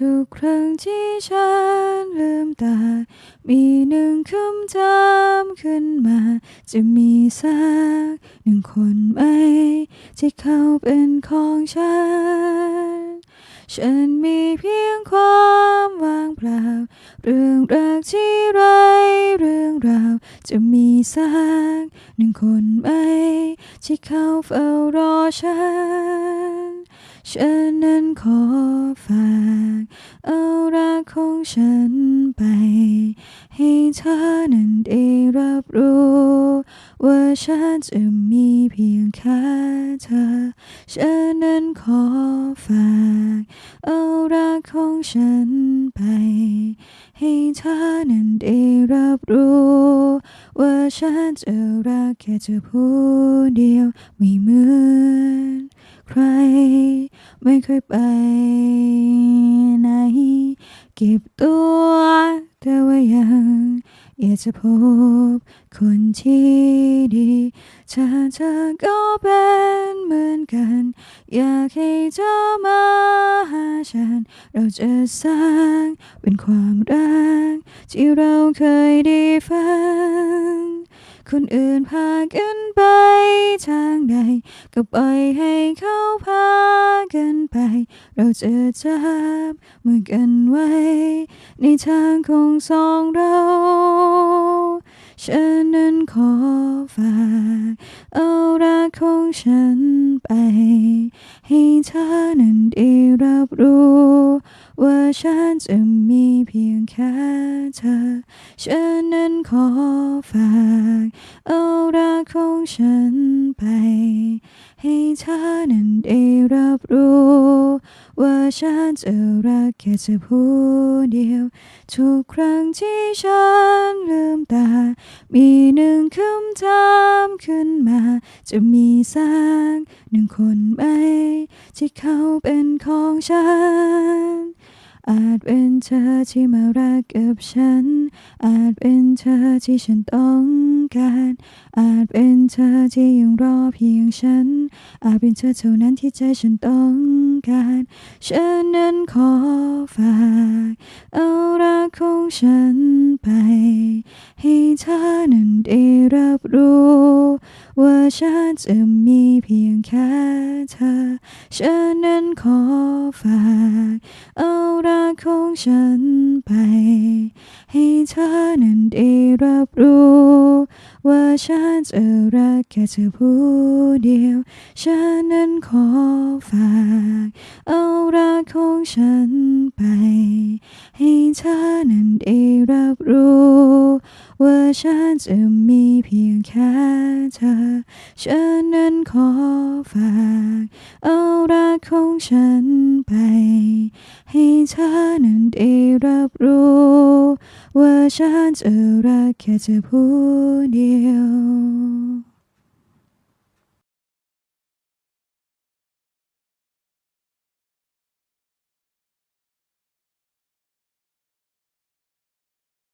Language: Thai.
ทุกครั้งที่ฉันลืมตา มีหนึ่งคำถามขึ้นมา จะมีสักหนึ่งคนไหม ที่เขาเป็นของฉัน ฉันมีเพียงความว่างเปล่า เรื่องรักที่ไรเรื่องราว จะมีสักหนึ่งคนไหม ที่เขาเฝ้ารอฉัน ฉันนั้นขอฝากเอารักของฉันไป ให้เธอนั้นได้รับรู้ ว่าฉันจะมีเพียงแค่เธอ ฉันนั้นขอฝากเอารักของฉันไป ให้เธอนั้นได้รับรู้ ว่าฉันจะรักแค่เธอผู้เดียวไม่เหมือน ใคร ไม่เคยไปไหน เก็บตัวแต่ว่ายังอยากจะพบคนที่ดีถ้าเธอก็เป็นเหมือนกัน อยากให้เธอมาหาฉัน เราจะสร้างเป็นความรักที่เราเคยได้ฟัง คนอื่นพากันไปทางใดก็ปล่อยให้เขาพากันไป เราจะจับมือกันไว้ ในทางของสองเรา ฉันนั้นขอฝากเอารัก ของฉันไป ให้เธอนั้นได้รับรู้ ว่าฉันจะมีเพียงแค่เธอ ฉันนั้นขอฝาก เอารักของฉันไป ให้เธอนั้นได้รับรู้ ว่าฉันจะรักแค่เธอผู้เดียว ทุกครั้งที่ฉันลืมตา มีหนึ่งคำถามขึ้นมา จะมีสักหนึ่งคนไหม ที่เขาเป็นของฉันอาจเป็นเธอที่มารักกับฉัน อาจเป็นเธอที่ฉันต้อง การ อาจเป็นเธอที่ยังรอเพียงฉัน อาจเป็นเธอเท่านั้นที่ใจฉันต้องการ ฉันนั้นขอฝากเอารักของฉันไป ให้เธอนั้นได้รับรู้ ว่าฉันจะมีเพียงแค่เธอ ฉันนั้นขอฝากเอารักของฉันไป ให้เธอนั้นได้รับรู้ ฉันจะรักแค่เธอผู้เดียว ฉันนั้นขอฝาก เอารักของฉันไป ให้เธอนั้นได้รับรู้ ว่าฉันจะมีเพียงแค่เธอ ฉันนั้นขอฝาก เอารักของฉันไป ให้เธอนั้นได้รับรู้ ว่าฉันจะรักแค่เธอผู้เดียว